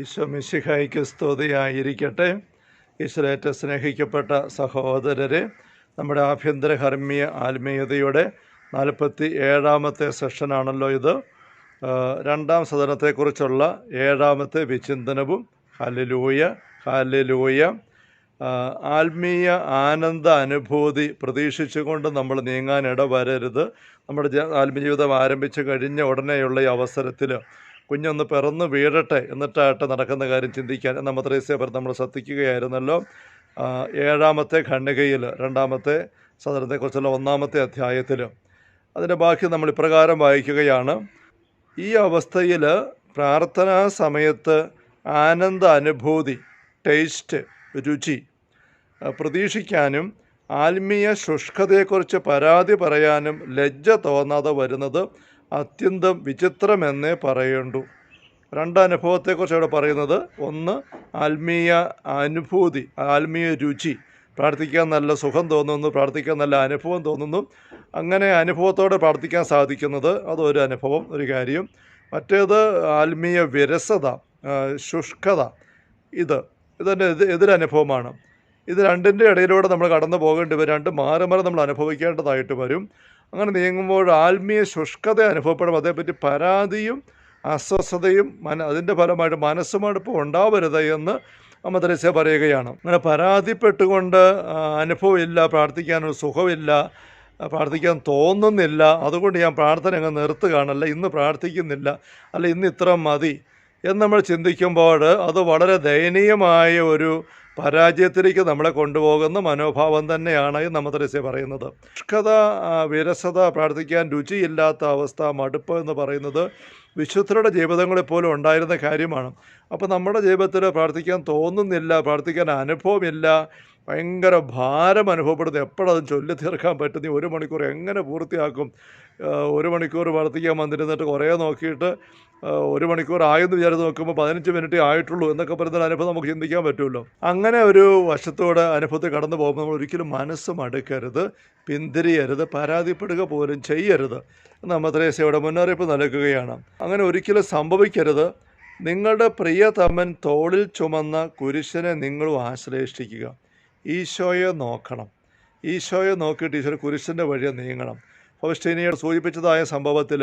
ഈശോ മിശിഹായിക്ക് സ്തുതിയായിരിക്കട്ടെ. ഈശ്വരേറ്റ സ്നേഹിക്കപ്പെട്ട സഹോദരരെ നമ്മുടെ ആഭ്യന്തര ഹർമ്മീയ ആത്മീയതയുടെ നാൽപ്പത്തി ഏഴാമത്തെ സെഷനാണല്ലോ ഇത്. രണ്ടാം സദനത്തെക്കുറിച്ചുള്ള ഏഴാമത്തെ വിചിന്തനവും. ഹല്ലേലൂയ ആ, ആത്മീയ ആനന്ദ അനുഭൂതി പ്രതീക്ഷിച്ചുകൊണ്ട് നമ്മൾ നീങ്ങാൻ ഇടവരരുത് നമ്മുടെ ആത്മജീവിതം ആരംഭിച്ചു ജീവിതം ആരംഭിച്ചു കഴിഞ്ഞ ഉടനെയുള്ള ഈ അവസരത്തിൽ കുഞ്ഞൊന്ന് പിറന്ന് വീഴട്ടെ എന്നിട്ടായിട്ട് നടക്കുന്ന കാര്യം ചിന്തിക്കാൻ. എന്ന പറഞ്ഞ് നമ്മൾ ശ്രദ്ധിക്കുകയായിരുന്നല്ലോ. ഏഴാമത്തെ ഖണ്ഡികയിൽ രണ്ടാമത്തെ സദനത്തെക്കുറിച്ചുള്ള ഒന്നാമത്തെ അധ്യായത്തിൽ. അതിന്റെ ബാക്കി നമ്മൾ ഇപ്രകാരം വായിക്കുകയാണ്. ഈ അവസ്ഥയിൽ പ്രാർത്ഥനാ സമയത്ത് ആനന്ദ അനുഭൂതി ടേസ്റ്റ് രുചി പ്രതീക്ഷിക്കാനും ആത്മീയ ശുഷ്കതയെക്കുറിച്ച് പരാതി പറയാനും ലജ്ജ തോന്നാതെ വരുന്നത് അത്യന്തം വിചിത്രമെന്നേ പറയേണ്ടു. രണ്ട് അനുഭവത്തെക്കുറിച്ച് ഇവിടെ പറയുന്നത് ഒന്ന് ആത്മീയ അനുഭൂതി ആത്മീയ രുചി. പ്രാർത്ഥിക്കാൻ നല്ല സുഖം തോന്നുന്നു പ്രാർത്ഥിക്കാൻ നല്ല അനുഭവം തോന്നുന്നു. അങ്ങനെ അനുഭവത്തോടെ പ്രാർത്ഥിക്കാൻ സാധിക്കുന്നത് അതൊരു അനുഭവം ഒരു കാര്യം. മറ്റേത് ആത്മീയ വിരസത ശുഷ്കത. ഇത് ഇതിന്റെ എതി എതിരനുഭവമാണ്. ഇത് രണ്ടിന്റെ ഇടയിലൂടെ നമ്മൾ കടന്നു പോകേണ്ടി വരും രണ്ട് മാറി മാറി നമ്മൾ അനുഭവിക്കേണ്ടതായിട്ട് വരും. അങ്ങനെ നീങ്ങുമ്പോൾ ആത്മീയ ശുഷ്കത അനുഭവപ്പെടും. അതേപ്പറ്റി പരാതിയും അസ്വസ്ഥതയും മന അതിന്റെ ഫലമായിട്ട് മനസ്സുമടുപ്പ് ഉണ്ടാവരുത് എന്ന് അമ്മ തെരേസ്യ പറയുകയാണ്. അങ്ങനെ പരാതിപ്പെട്ടുകൊണ്ട് അനുഭവമില്ല പ്രാർത്ഥിക്കാനൊരു സുഖമില്ല പ്രാർത്ഥിക്കാൻ തോന്നുന്നില്ല അതുകൊണ്ട് ഞാൻ പ്രാർത്ഥന അങ്ങ് നിർത്തുകയാണല്ല ഇന്ന് പ്രാർത്ഥിക്കുന്നില്ല അല്ല ഇന്ന് ഇത്ര മതി എന്ന് നമ്മൾ ചിന്തിക്കുമ്പോൾ അത് വളരെ ദയനീയമായ ഒരു പരാജയത്തിലേക്ക് നമ്മളെ കൊണ്ടുപോകുന്ന മനോഭാവം തന്നെയാണ് നമ്മത്രസ്യ നമ്മ തെരേസ്യ പറയുന്നത് ഉഷ്കത വിരസത പ്രാർത്ഥിക്കാൻ രുചിയില്ലാത്ത അവസ്ഥ മടുപ്പ് എന്ന് പറയുന്നത് വിശുദ്ധരുടെ ജീവിതങ്ങളിൽ പോലും ഉണ്ടായിരുന്ന കാര്യമാണ്. അപ്പോൾ നമ്മുടെ ജീവിതത്തിൽ പ്രാർത്ഥിക്കാൻ തോന്നുന്നില്ല പ്രാർത്ഥിക്കാൻ അനുഭവമില്ല ഭയങ്കര ഭാരം അനുഭവപ്പെടുന്നത് എപ്പോഴതും ചൊല്ലി തീർക്കാൻ പറ്റുന്ന ഒരു മണിക്കൂർ എങ്ങനെ പൂർത്തിയാക്കും? ഒരു മണിക്കൂർ പ്രാർത്ഥിക്കാൻ വന്നിരുന്നിട്ട് കുറേ നോക്കിയിട്ട് ഒരു മണിക്കൂർ ആയെന്ന് വിചാരിച്ച് നോക്കുമ്പോൾ പതിനഞ്ച് മിനിറ്റ് ആയിട്ടുള്ളൂ എന്നൊക്കെ പറയുന്ന അനുഭവം നമുക്ക് ചിന്തിക്കാൻ പറ്റുമല്ലോ. അങ്ങനെ ഒരു വശത്തോടെ അനുഭവത്തിൽ കടന്നു പോകുമ്പോൾ നമ്മൾ ഒരിക്കലും മനസ്സ് മടുക്കരുത് പിന്തിരിയരുത് പരാതിപ്പെടുക പോലും ചെയ്യരുത്. നമ്മ ത്രേസ്യയുടെ മുന്നറിയിപ്പ് നൽകുകയാണ്. അങ്ങനെ ഒരിക്കലും സംഭവിക്കരുത്. നിങ്ങളുടെ പ്രിയതമൻ തോളിൽ ചുമന്ന കുരിശനെ നിങ്ങളും ആശ്ലേഷിക്കുക ഈശോയെ നോക്കണം. ഈശോയെ നോക്കിയിട്ട് ഈശോ കുരിശിന്റെ വഴിയെ നീങ്ങണം. ഫൗസ്റ്റീനിയോട് സൂചിപ്പിച്ചതായ സംഭവത്തിൽ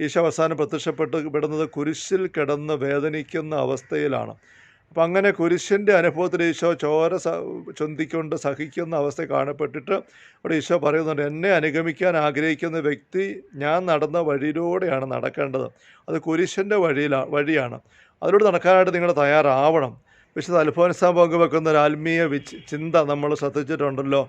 ഈശോ അവസാനം പ്രത്യക്ഷപ്പെട്ട് വിടുന്നത് കുരിശിൽ കിടന്ന് വേദനിക്കുന്ന അവസ്ഥയിലാണ്. അപ്പം അങ്ങനെ കുരിശിന്റെ അനുഭവത്തിൽ ഈശോ ചോര ചൊന്തിക്കൊണ്ട് സഹിക്കുന്ന അവസ്ഥ കാണപ്പെട്ടിട്ട് അവിടെ ഈശോ പറയുന്നുണ്ട് എന്നെ അനുഗമിക്കാൻ ആഗ്രഹിക്കുന്ന വ്യക്തി ഞാൻ നടന്ന വഴിയിലൂടെയാണ് നടക്കേണ്ടത്. അത് കുരിശിന്റെ വഴിയിലാണ് വഴിയാണ്. അതിലൂടെ നടക്കാനായിട്ട് നിങ്ങൾ തയ്യാറാവണം. വിശുദ്ധ അൽഫോൻസാ പങ്കുവെക്കുന്ന ഒരു ആത്മീയ ചിന്ത നമ്മൾ ശ്രദ്ധിച്ചിട്ടുണ്ടല്ലോ.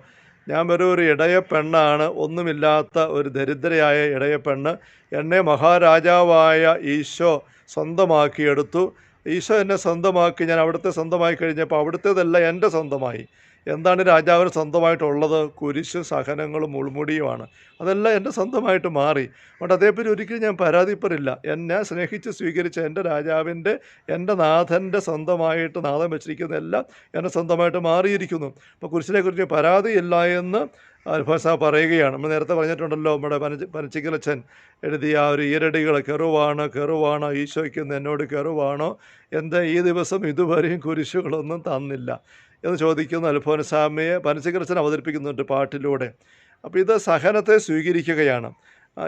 ഞാൻ വെറും ഒരു ഇടയ പെണ്ണാണ് ഒന്നുമില്ലാത്ത ഒരു ദരിദ്രയായ ഇടയ പെണ്ണ്. എന്നെ മഹാരാജാവായ ഈശോ സ്വന്തമാക്കിയെടുത്തു. ഈശോ എന്നെ സ്വന്തമാക്കി ഞാൻ അവിടുത്തെ സ്വന്തമായി കഴിഞ്ഞപ്പോൾ അവിടുത്തേതല്ല എന്റെ സ്വന്തമായി. എന്താണ് രാജാവിന് സ്വന്തമായിട്ടുള്ളത്? കുരിശ് സഹനങ്ങളും മുൾമുടിയുമാണ്. അതെല്ലാം എന്റെ സ്വന്തമായിട്ട് മാറി. അതുകൊണ്ട് അതേപ്പറ്റി ഒരിക്കലും ഞാൻ പരാതിപ്പെടില്ല. എന്നെ സ്നേഹിച്ച് സ്വീകരിച്ച എന്റെ രാജാവിന്റെ എന്റെ നാഥന്റെ സ്വന്തമായിട്ട് നാഥൻ വെച്ചിരിക്കുന്ന എല്ലാം എന്റെ സ്വന്തമായിട്ട് മാറിയിരിക്കുന്നു. അപ്പോൾ കുരിശിനെക്കുറിച്ച് പരാതിയില്ല എന്ന് അൽഫോസ പറയുകയാണ്. നമ്മൾ നേരത്തെ പറഞ്ഞിട്ടുണ്ടല്ലോ നമ്മുടെ പനച്ച പനച്ചിക്കലച്ചൻ എഴുതിയ ആ ഒരു ഈരടികൾ കെറുവാണ് കെറുവാണോ ഈശോയ്ക്ക് എന്നോട് കെറുവാണോ? എന്താ ഈ ദിവസം ഇതുവരെയും കുരിശുകളൊന്നും തന്നില്ല. എന്ന് ചോദിക്കുന്ന. അൽഫോൻസാമയെ പനസികൃഷ്ണൻ അവതരിപ്പിക്കുന്നുണ്ട് പാട്ടിലൂടെ. അപ്പോൾ ഇത് സഹനത്തെ സ്വീകരിക്കുകയാണ്.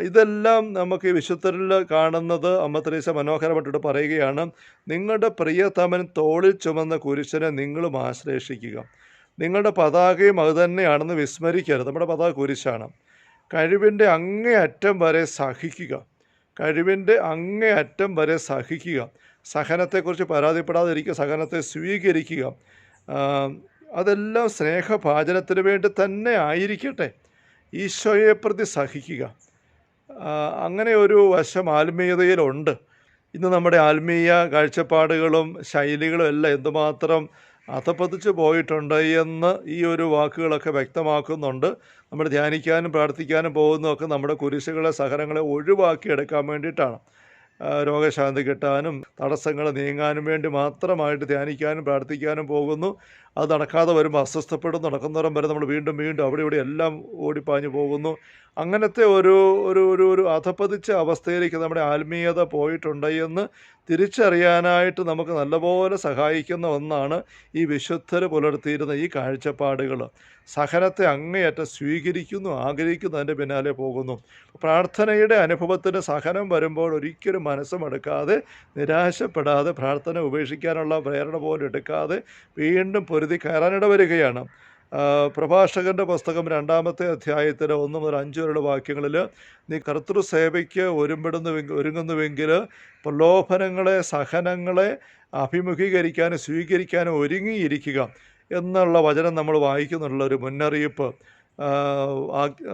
ഇതെല്ലാം നമുക്ക് ഈ വിശുദ്ധരിൽ കാണുന്നത് അമ്മ തെരേസ മനോഹരമായിട്ട് പറയുകയാണ്. നിങ്ങളുടെ പ്രിയതമൻ തോളിൽ ചുമന്ന കുരിശനെ നിങ്ങളും ആശ്ലേഷിക്കുക നിങ്ങളുടെ പതാകയും അത് തന്നെയാണെന്ന് വിസ്മരിക്കരുത്. നമ്മുടെ പതാക കുരിശാണ്. കഴിവിന്റെ അങ്ങേയറ്റം വരെ സഹിക്കുക. കഴിവിന്റെ അങ്ങേയറ്റം വരെ സഹിക്കുക. സഹനത്തെക്കുറിച്ച് പരാതിപ്പെടാതിരിക്കുക. സഹനത്തെ സ്വീകരിക്കുക. അതെല്ലാം സ്നേഹഭാചനത്തിന് വേണ്ടി തന്നെ ആയിരിക്കട്ടെ. ഈശോയെ പ്രതി സഹിക്കുക. അങ്ങനെ ഒരു വശം ആത്മീയതയിലുണ്ട്. ഇന്ന് നമ്മുടെ ആത്മീയ കാഴ്ചപ്പാടുകളും ശൈലികളും എല്ലാം എന്തുമാത്രം അധപ്പതിച്ച് പോയിട്ടുണ്ട് എന്ന് ഈ ഒരു വാക്കുകളൊക്കെ വ്യക്തമാക്കുന്നുണ്ട്. നമ്മൾ ധ്യാനിക്കാനും പ്രാർത്ഥിക്കാനും പോകുന്നതൊക്കെ നമ്മുടെ കുരിശുകളെ സഹനങ്ങളെ ഒഴിവാക്കിയെടുക്കാൻ വേണ്ടിയിട്ടാണ്. രോഗശാന്തി കിട്ടാനും തടസ്സങ്ങൾ നീങ്ങാനും വേണ്ടി മാത്രമായിട്ട് ധ്യാനിക്കാനും പ്രാർത്ഥിക്കാനും പോകുന്നു. അത് നടക്കാതെ വരുമ്പോൾ അസ്വസ്ഥപ്പെടും. നടക്കുന്നവരം വരെ നമ്മൾ വീണ്ടും വീണ്ടും അവിടെ ഇവിടെ എല്ലാം ഓടിപ്പാഞ്ഞു പോകുന്നു. അങ്ങനത്തെ ഒരു ഒരു ഒരു ഒരു അധപ്പതിച്ച അവസ്ഥയിലേക്ക് നമ്മുടെ ആത്മീയത പോയിട്ടുണ്ട് എന്ന് തിരിച്ചറിയാനായിട്ട് നമുക്ക് നല്ലപോലെ സഹായിക്കുന്ന ഒന്നാണ് ഈ വിശുദ്ധർ പുലർത്തിയിരുന്ന ഈ കാഴ്ചപ്പാടുകൾ. സഹനത്തെ അങ്ങേയറ്റം സ്വീകരിക്കുന്നു ആഗ്രഹിക്കുന്നു അതിന്റെ പിന്നാലെ പോകുന്നു. പ്രാർത്ഥനയുടെ അനുഭവത്തിന് സഹനം വരുമ്പോൾ ഒരിക്കലും മനസ്സുമെടുക്കാതെ നിരാശപ്പെടാതെ പ്രാർത്ഥന ഉപേക്ഷിക്കാനുള്ള പ്രേരണ പോലും എടുക്കാതെ വീണ്ടും പൊരുതി കയറാനിട വരികയാണ്. ആ, പ്രഭാഷകന്റെ പുസ്തകം രണ്ടാമത്തെ അധ്യായത്തിലെ ഒന്ന് മുതൽ അഞ്ച് വരെയുള്ള വാക്യങ്ങളിൽ നീ കർത്തൃസേവയ്ക്ക് ഒരുമ്പെടുന്നുവെങ്കിൽ ഒരുങ്ങുന്നുവെങ്കിൽ പ്രലോഭനങ്ങളെ സഹനങ്ങളെ അഭിമുഖീകരിക്കാനും സ്വീകരിക്കാനും ഒരുങ്ങിയിരിക്കുക എന്നുള്ള വചനം നമ്മൾ വായിക്കുന്നുള്ള ഒരു മുന്നറിയിപ്പ്.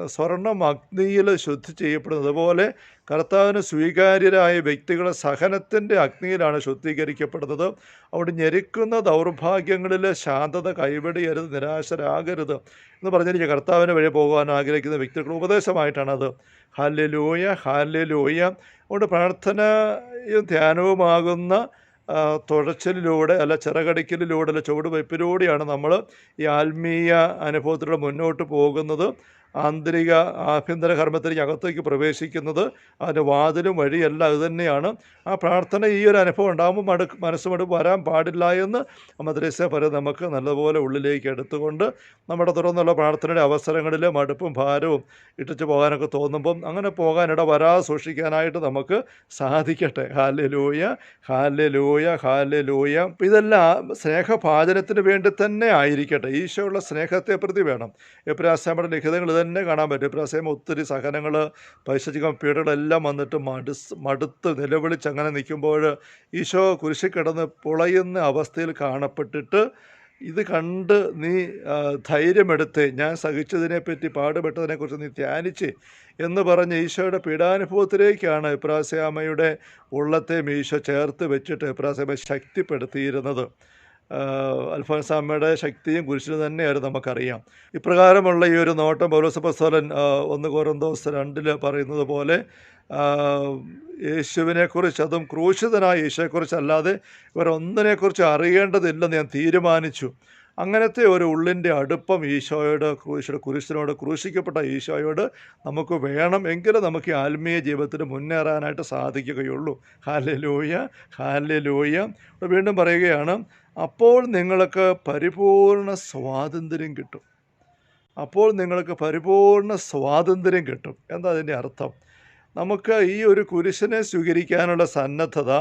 സ്വർണം അഗ്നിയിൽ ശുദ്ധി ചെയ്യപ്പെടുന്നത്. അതുപോലെ കർത്താവിന് സ്വീകാര്യരായ വ്യക്തികളെ സഹനത്തിന്റെ അഗ്നിയിലാണ് ശുദ്ധീകരിക്കപ്പെടുന്നത്. അവിടെ ഞെരുക്കുന്ന ദൗർഭാഗ്യങ്ങളിൽ ശാന്തത കൈവെടിയരുത് നിരാശരാകരുത് എന്ന് പറഞ്ഞിരിക്കുക. കർത്താവിന് വഴി പോകാൻ ആഗ്രഹിക്കുന്ന വ്യക്തികളുടെ ഉപദേശമായിട്ടാണത്. ഹല്ലിലൂയ ഹല്ലിലൂയ. അതുകൊണ്ട് പ്രാർത്ഥനയും ധ്യാനവുമാകുന്ന ആ, തുഴച്ചിലിലൂടെ അല്ല ചിറകടിക്കലിലൂടെ അല്ല ചുവടുവയ്പ്പിലൂടെയാണ് നമ്മൾ ഈ ആത്മീയ അനുഭവത്തിലൂടെ മുന്നോട്ട് പോകുന്നത്. ആന്തരിക ആഭ്യന്തര കർമ്മത്തിലേക്ക് അകത്തേക്ക് പ്രവേശിക്കുന്നത് അതിന്റെ വാതിലും വഴിയല്ല അത് തന്നെയാണ്. ആ പ്രാർത്ഥന ഈ ഒരു അനുഭവം ഉണ്ടാകുമ്പോൾ മടു മനസ്സുമടുപ്പ് വരാൻ പാടില്ല എന്ന് മദ്രസ പര നമുക്ക് നല്ലപോലെ ഉള്ളിലേക്ക് എടുത്തുകൊണ്ട് നമ്മുടെ തുറന്നുള്ള പ്രാർത്ഥനയുടെ അവസരങ്ങളിൽ മടുപ്പും ഭാരവും ഇട്ടിച്ച് പോകാനൊക്കെ തോന്നുമ്പം അങ്ങനെ പോകാനിട വരാതെ സൂക്ഷിക്കാനായിട്ട് നമുക്ക് സാധിക്കട്ടെ. ഹാല്യ ലൂയ ഹാല്യ ലൂയ ഹാല്യ ലൂയ ഇതെല്ലാം സ്നേഹഭാചനത്തിന് വേണ്ടി തന്നെ ആയിരിക്കട്ടെ. ഈശോയുള്ള സ്നേഹത്തെ പ്രതി വേണം. എപ്രാസ്യാമയുടെ ലിഖിതങ്ങൾ തന്നെ കാണാൻ പറ്റും. എപ്രാസ്യാമ ഒത്തിരി സഹനങ്ങൾ പൈശചികം പീഡകളെല്ലാം വന്നിട്ട് മടുസ് മടുത്ത് നിലവിളിച്ച് അങ്ങനെ നിൽക്കുമ്പോൾ ഈശോ കുരിശിൽ കിടന്ന് പുളയുന്ന അവസ്ഥയിൽ കാണപ്പെട്ടിട്ട് ഇത് കണ്ട് നീ ധൈര്യമെടുത്ത് ഞാൻ സഹിച്ചതിനെപ്പറ്റി പാടുപെട്ടതിനെക്കുറിച്ച് നീ ധ്യാനിച്ച് എന്ന് പറഞ്ഞ് ഈശോയുടെ പീഡാനുഭവത്തിലേക്കാണ് ഇപ്രാസ്യാമയുടെ ഉള്ളത്തെയും ഈശോ ചേർത്ത് വെച്ചിട്ട് ഇപ്രാസ്യാമ ശക്തിപ്പെടുത്തിയിരുന്നത്. അൽഫോൻസാമ്മയുടെ ശക്തിയും കുരിശിനും തന്നെയായിരുന്നു നമുക്കറിയാം. ഇപ്രകാരമുള്ള ഈ ഒരു നോട്ടം പൗലോസപ്പസ്തോലൻ ഒന്ന് കോരന്തോസ് രണ്ടിൽ പറയുന്നത് പോലെ യേശുവിനെക്കുറിച്ച് അതും ക്രൂശിതനായ യേശുവെക്കുറിച്ച് അല്ലാതെ ഇവരൊന്നിനെക്കുറിച്ച് അറിയേണ്ടതില്ലെന്ന് ഞാൻ തീരുമാനിച്ചു. അങ്ങനത്തെ ഒരു ഉള്ളിന്റെ അടുപ്പം ഈശോയോട് ക്രൂശിയുടെ കുരിശിനോട് ക്രൂശിക്കപ്പെട്ട ഈശോയോട് നമുക്ക് വേണം എങ്കിലും നമുക്ക് ആത്മീയ ജീവിതത്തിൽ മുന്നേറാനായിട്ട് സാധിക്കുകയുള്ളൂ. ഹാലലൂയ ഹാലലൂയ വീണ്ടും പറയുകയാണ് അപ്പോൾ നിങ്ങൾക്ക് പരിപൂർണ സ്വാതന്ത്ര്യം കിട്ടും. അപ്പോൾ നിങ്ങൾക്ക് പരിപൂർണ സ്വാതന്ത്ര്യം കിട്ടും. എന്താ അതിന്റെ അർത്ഥം? നമുക്ക് ഈ ഒരു കുരിശനെ സ്വീകരിക്കാനുള്ള സന്നദ്ധത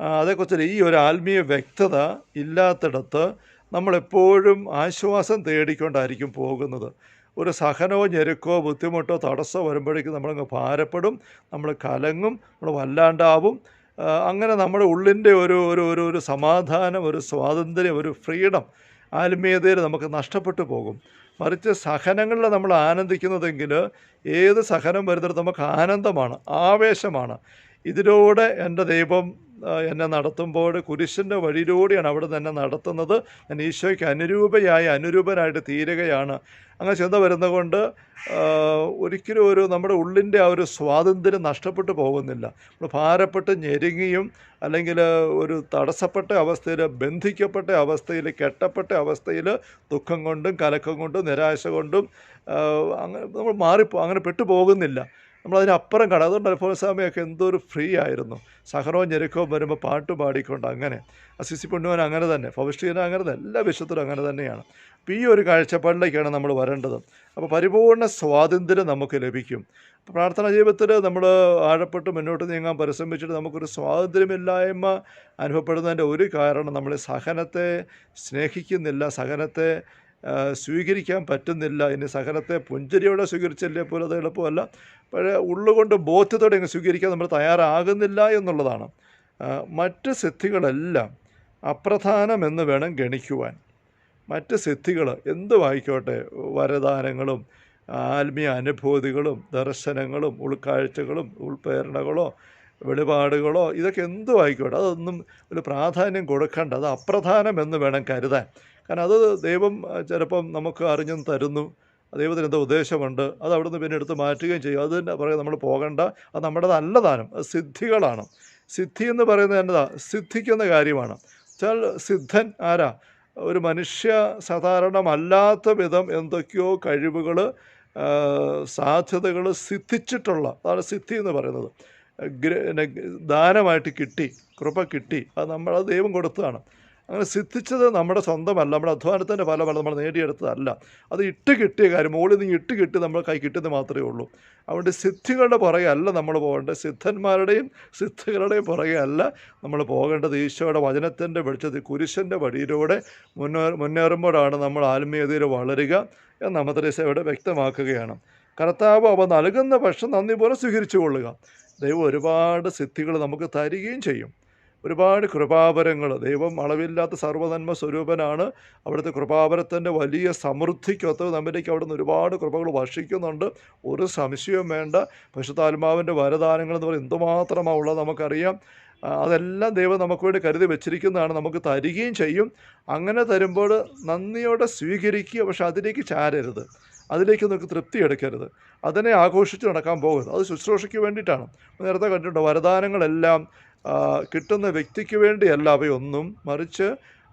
അതേക്കുറിച്ച് ഈ ഒരു ആത്മീയ വ്യക്തത ഇല്ലാത്തിടത്ത് നമ്മളെപ്പോഴും ആശ്വാസം തേടിക്കൊണ്ടായിരിക്കും പോകുന്നത്. ഒരു സഹനമോ ഞെരുക്കോ ബുദ്ധിമുട്ടോ തടസ്സമോ വരുമ്പോഴേക്കും നമ്മളങ്ങ് ഭാരപ്പെടും നമ്മൾ കലങ്ങും നമ്മൾ വല്ലാണ്ടാവും. അങ്ങനെ നമ്മുടെ ഉള്ളിന്റെ ഒരു ഒരു ഒരു ഒരു സമാധാനം ഒരു സ്വാതന്ത്ര്യം ഒരു ഫ്രീഡം ആത്മീയതയിൽ നമുക്ക് നഷ്ടപ്പെട്ടു പോകും. മറിച്ച് സഹനങ്ങളിൽ നമ്മൾ ആനന്ദിക്കുന്നതെങ്കിൽ ഏത് സഹനം വരുന്നിടത്ത് നമുക്ക് ആനന്ദമാണ് ആവേശമാണ്. ഇതിലൂടെ എന്റെ ദൈവം എന്നെ നടത്തുമ്പോൾ കുരിശിന്റെ വഴിയിലൂടെയാണ് അവിടെ തന്നെ നടത്തുന്നത്. ഞാൻ ഈശോയ്ക്ക് അനുരൂപയായി അനുരൂപനായിട്ട് തീരുകയാണ്. അങ്ങനെ ചെന്ന് വരുന്നത് കൊണ്ട് ഒരിക്കലും ഒരു നമ്മുടെ ഉള്ളിന്റെ ആ ഒരു സ്വാതന്ത്ര്യം നഷ്ടപ്പെട്ടു പോകുന്നില്ല. നമ്മൾ ഭാരപ്പെട്ട് ഞെരുങ്ങിയും അല്ലെങ്കിൽ ഒരു തടസ്സപ്പെട്ട അവസ്ഥയിൽ ബന്ധിക്കപ്പെട്ട അവസ്ഥയിൽ കെട്ടപ്പെട്ട അവസ്ഥയിൽ ദുഃഖം കൊണ്ടും കലക്കം കൊണ്ടും നിരാശ കൊണ്ടും അങ്ങനെ നമ്മൾ മാറിപ്പോ അങ്ങനെ പെട്ടു പോകുന്നില്ല നമ്മളതിനപ്പുറം കാണാം. അതുകൊണ്ട് അൽഫോൻസാമയൊക്കെ എന്തൊരു ഫ്രീ ആയിരുന്നു. സഹറവും ഞെരുക്കവും വരുമ്പോൾ പാട്ട് പാടിക്കൊണ്ട് അങ്ങനെ. അസിസി പുണ്യവൻ അങ്ങനെ തന്നെ. ഫൗസ്റ്റീന അങ്ങനെ തന്നെ. എല്ലാ വിശുദ്ധരും അങ്ങനെ തന്നെയാണ്. അപ്പോൾ ഈ ഒരു കാഴ്ചപ്പാടിലേക്കാണ് നമ്മൾ വരേണ്ടത്. അപ്പോൾ പരിപൂർണ സ്വാതന്ത്ര്യം നമുക്ക് ലഭിക്കും. പ്രാർത്ഥനാ ജീവിതത്തിൽ നമ്മൾ ആഴപ്പെട്ട് മുന്നോട്ട് നീങ്ങാൻ പരിശ്രമിച്ചിട്ട് നമുക്കൊരു സ്വാതന്ത്ര്യമില്ലായ്മ അനുഭവപ്പെടുന്നതിന്റെ ഒരു കാരണം നമ്മൾ സഹനത്തെ സ്നേഹിക്കുന്നില്ല. സഹനത്തെ സ്വീകരിക്കാൻ പറ്റുന്നില്ല. ഇനി സഹനത്തെ പുഞ്ചരിയോടെ സ്വീകരിച്ചല്ലേ പോലും അത് എളുപ്പമല്ല. പക്ഷേ ഉള്ളുകൊണ്ട് ബോധ്യത്തോടെ ഇങ്ങനെ സ്വീകരിക്കാൻ നമ്മൾ തയ്യാറാകുന്നില്ല എന്നുള്ളതാണ്. മറ്റ് സിദ്ധികളെല്ലാം അപ്രധാനമെന്ന് വേണം ഗണിക്കുവാൻ. മറ്റ് സിദ്ധികൾ എന്ത് വായിക്കോട്ടെ? വരദാനങ്ങളും ആത്മീയ അനുഭൂതികളും ദർശനങ്ങളും ഉൾക്കാഴ്ചകളും ഉൾപ്രേരണകളോ വെളിപാടുകളോ ഇതൊക്കെ എന്തും ആയിക്കോട്ടെ അതൊന്നും ഒരു പ്രാധാന്യം കൊടുക്കേണ്ട. അത് അപ്രധാനമെന്ന് വേണം കരുതാൻ. കാരണം അത് ദൈവം ചിലപ്പം നമുക്ക് അറിഞ്ഞും തരുന്നു. ദൈവത്തിന് എന്തോ ഉദ്ദേശമുണ്ട്. അത് അവിടുന്ന് പിന്നെ എടുത്ത് മാറ്റുകയും ചെയ്യും. അത് തന്നെ പറയുക നമ്മൾ പോകേണ്ട. അത് നമ്മുടെ നല്ല അത് സിദ്ധികളാണ്. സിദ്ധി എന്ന് പറയുന്നത് എന്നതാ? സിദ്ധിക്കുന്ന കാര്യമാണ്. വെച്ചാൽ സിദ്ധൻ ആരാ? ഒരു മനുഷ്യ സാധാരണമല്ലാത്ത വിധം എന്തൊക്കെയോ കഴിവുകൾ സാധ്യതകൾ സിദ്ധിച്ചിട്ടുള്ള അതാണ് സിദ്ധി എന്ന് പറയുന്നത്. ദാനമായിട്ട് കിട്ടി കൃപ കിട്ടി. അത് നമ്മൾ ദൈവം കൊടുത്തതാണ്. അങ്ങനെ സിദ്ധിച്ചത് നമ്മുടെ സ്വന്തമല്ല. നമ്മുടെ അധ്വാനത്തിന്റെ ഫലമല്ല നമ്മൾ നേടിയെടുത്തതല്ല. അത് ഇട്ട് കിട്ടിയ കാര്യം മുകളിൽ നിന്ന് ഇട്ട് കിട്ടി നമ്മൾ കൈ കിട്ടുന്നത് മാത്രമേ ഉള്ളൂ. അതുകൊണ്ട് സിദ്ധികളുടെ പുറകെ അല്ല നമ്മൾ പോകേണ്ടത്. സിദ്ധന്മാരുടെയും സിദ്ധികളുടെയും പുറകെ അല്ല നമ്മൾ പോകേണ്ടത്. ഈശോയുടെ വചനത്തിന്റെ വെളിച്ചത്തിൽ കുരിശന്റെ വഴിയിലൂടെ മുന്നേ മുന്നേറുമ്പോഴാണ് നമ്മൾ ആത്മീയതയിൽ വളരുക എന്ന് അമദ്രസ ഇവിടെ വ്യക്തമാക്കുകയാണ്. കർത്താവ് അവ നൽകുന്ന പക്ഷം നന്ദി പോലെ സ്വീകരിച്ചു കൊള്ളുക. ദൈവം ഒരുപാട് സിദ്ധികൾ നമുക്ക് തരികയും ചെയ്യും. ഒരുപാട് കൃപാവരങ്ങൾ. ദൈവം അളവില്ലാത്ത സർവനന്മ സ്വരൂപനാണ്. അവിടുത്തെ കൃപാവരത്തിന്റെ വലിയ സമൃദ്ധിക്കൊത്ത് നമ്മിലേക്ക് അവിടുന്ന് ഒരുപാട് കൃപകൾ വർഷിക്കുന്നുണ്ട്. ഒരു സംശയവും വേണ്ട. പശുത്താത്മാവിന്റെ വരദാനങ്ങൾ എന്ന് പറയുന്നത് എന്തുമാത്രമാണ് ഉള്ളത് നമുക്കറിയാം അതെല്ലാം ദൈവം നമുക്ക് വേണ്ടി കരുതി വെച്ചിരിക്കുന്നതാണ്. നമുക്ക് തരികയും ചെയ്യും. അങ്ങനെ തരുമ്പോൾ നന്ദിയോടെ സ്വീകരിക്കുക പക്ഷെ അതിലേക്ക് ചാരരുത്. അതിലേക്ക് നമുക്ക് തൃപ്തി എടുക്കരുത്. അതിനെ ആഘോഷിച്ച് നടക്കാൻ പോകരുത്. അത് ശുശ്രൂഷയ്ക്ക് വേണ്ടിയിട്ടാണ്. നേരത്തെ കണ്ടിട്ടുണ്ട് വരദാനങ്ങളെല്ലാം കിട്ടുന്ന വ്യക്തിക്ക് വേണ്ടിയല്ല അവയൊന്നും. മറിച്ച്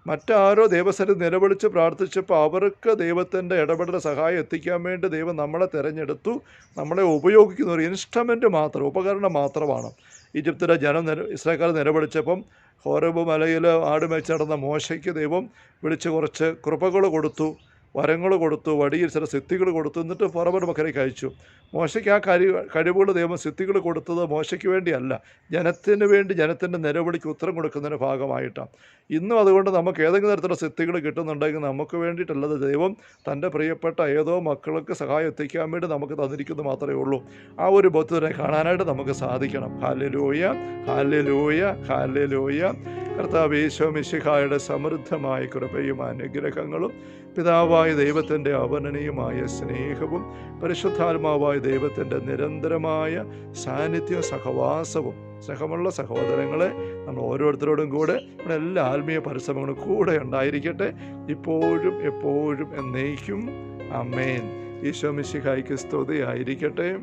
മറ്റാരോ ദൈവസ്ഥലത്ത് നിലവിളിച്ച് പ്രാർത്ഥിച്ചപ്പോൾ അവർക്ക് ദൈവത്തിന്റെ ഇടപെടൽ സഹായം എത്തിക്കാൻ വേണ്ടി ദൈവം നമ്മളെ തിരഞ്ഞെടുത്തു. നമ്മളെ ഉപയോഗിക്കുന്ന ഒരു ഇൻസ്ട്രുമെന്റ് മാത്രം ഉപകരണം മാത്രമാണ്. ഈജിപ്തിലെ ജനം നില ഇസ്രായേൽക്കാർ നിലവിളിച്ചപ്പം ഹോരബ് മലയിൽ ആടുമേച്ച് നടന്ന മോശയ്ക്ക് ദൈവം വിളിച്ച് കുറച്ച് കൃപകൾ കൊടുത്തു. വരങ്ങൾ കൊടുത്തു വടിയിൽ ചില സിദ്ധികൾ കൊടുത്തു എന്നിട്ട് ഫറവയുടെ മക്കലേക്ക് അയച്ചു മോശയ്ക്ക് ആ കഴി കഴിവുകൾ ദൈവം സിദ്ധികൾ കൊടുത്തത് മോശയ്ക്ക് വേണ്ടിയല്ല. ജനത്തിന് വേണ്ടി ജനത്തിന്റെ നിലവിളിക്ക് ഉത്തരം കൊടുക്കുന്നതിന്റെ ഭാഗമായിട്ടാണ്. ഇന്നും അതുകൊണ്ട് നമുക്ക് ഏതെങ്കിലും തരത്തിലുള്ള സിദ്ധികൾ കിട്ടുന്നുണ്ടെങ്കിൽ നമുക്ക് വേണ്ടിയിട്ടല്ലത് ദൈവം തന്റെ പ്രിയപ്പെട്ട ഏതോ മക്കൾക്ക് സഹായം എത്തിക്കാൻ വേണ്ടി നമുക്ക് തന്നിരിക്കുന്നത് മാത്രമേ ഉള്ളൂ. ആ ഒരു ബോധത്തിനെ കാണാനായിട്ട് നമുക്ക് സാധിക്കണം. ഹാലലൂയ ഹാലലൂയ ഹാലലൂയ കർത്താവ് ഈശോ മിശിഹായുടെ സമൃദ്ധമായ കൃപയും അനുഗ്രഹങ്ങളും പിതാവായ ദൈവത്തിന്റെ അവനനീയമായ സ്നേഹവും പരിശുദ്ധാത്മാവായ ദൈവത്തിന്റെ നിരന്തരമായ സാന്നിധ്യ സഹവാസവും സ്നേഹമുള്ള സഹോദരങ്ങളെ നമ്മൾ ഓരോരുത്തരോടും കൂടെ നമ്മുടെ എല്ലാ ആത്മീയ പരിശ്രമങ്ങളും കൂടെ ഉണ്ടായിരിക്കട്ടെ. ഇപ്പോഴും എപ്പോഴും എന്നേക്കും. അമേൻ ഈശോ മിശിഹായ്ക്ക് സ്തുതിയായിരിക്കട്ടെ.